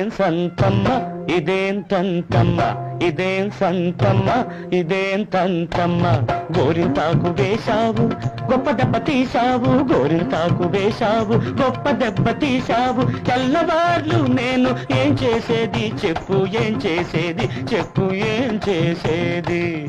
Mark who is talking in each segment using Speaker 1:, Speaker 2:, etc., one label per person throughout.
Speaker 1: సంతమ్మ ఇదేం తంతమ్మ ఇదేం సంతమ్మ ఇదేం తంతమ్మ. గోరింతాకు వేశావు గొప్ప దెబ్బ తీశావు. గోరింతాకు వేశావు గొప్ప దెబ్బ తీశావు. తెల్లవార్లు నేను ఏం చేసేది? చెప్పు ఏం చేసేది? చెప్పు ఏం చేసేది?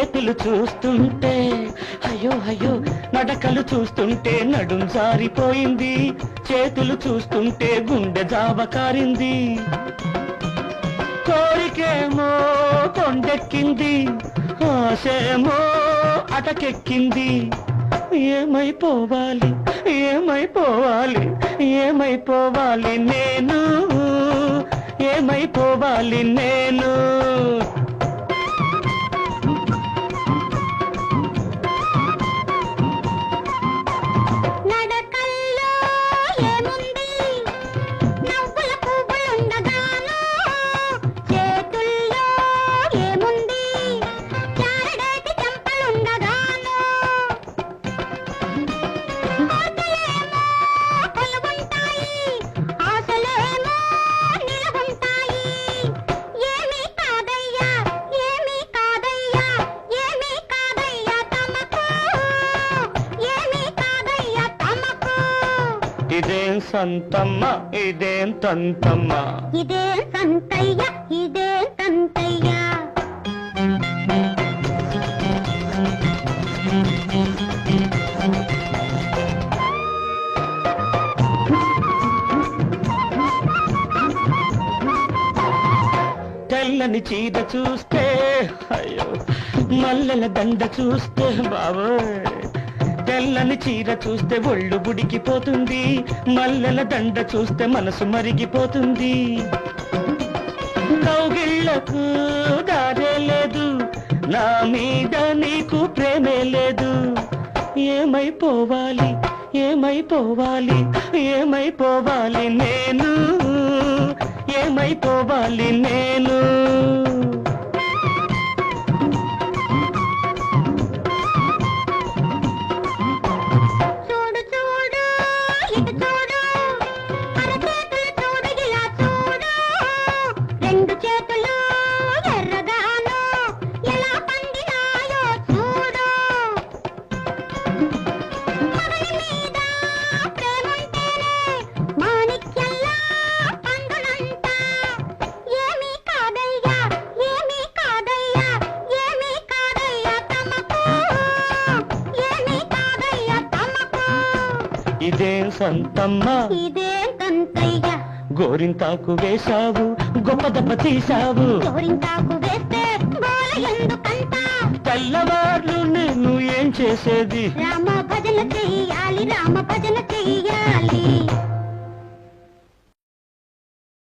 Speaker 1: చేతులు చూస్తుంటే అయ్యో అయ్యో నడకలు చూస్తుంటే నడుం జారిపోయింది. చేతులు చూస్తుంటే గుండె జాబ కారింది. కోరికేమో కొండెక్కింది ఆశేమో అటకెక్కింది. ఏమైపోవాలి ఏమైపోవాలి ఏమైపోవాలి నేను? ఏమైపోవాలి నేను? ఇదేం సంతమ్మ ఇదేం తంతమ్మ?
Speaker 2: ఇదే సంతయ్య ఇదే సంతయ్య
Speaker 1: తెల్లని చీర చూస్తే అయ్యో మల్లెల దండ చూస్తే బాబోయ్. తెల్లని చీర చూస్తే ఒళ్ళు బుడికిపోతుంది మల్లెల దండ చూస్తే మనసు మరిగిపోతుంది. కౌగిళ్ళకు దారే లేదు. నా మీద నీకు ప్రేమే లేదు. ఏమైపోవాలి? ఏమైపోవాలి? ఏమైపోవాలి నేను? ఏమైపోవాలి నేను? ఇదేం సంతమ్మ.
Speaker 2: ఇదే తంతయ్య.
Speaker 1: గోరింతాకు వేశావు గొప్ప దెబ్బ తీశావు.
Speaker 2: గోరింటాకు వేస్తే గోల ఎందుకంట?
Speaker 1: తెల్లవార్లు నేను ఏం చేసేది?
Speaker 2: రామ భజన చెయ్యాలి రామ భజన చెయ్యాలి.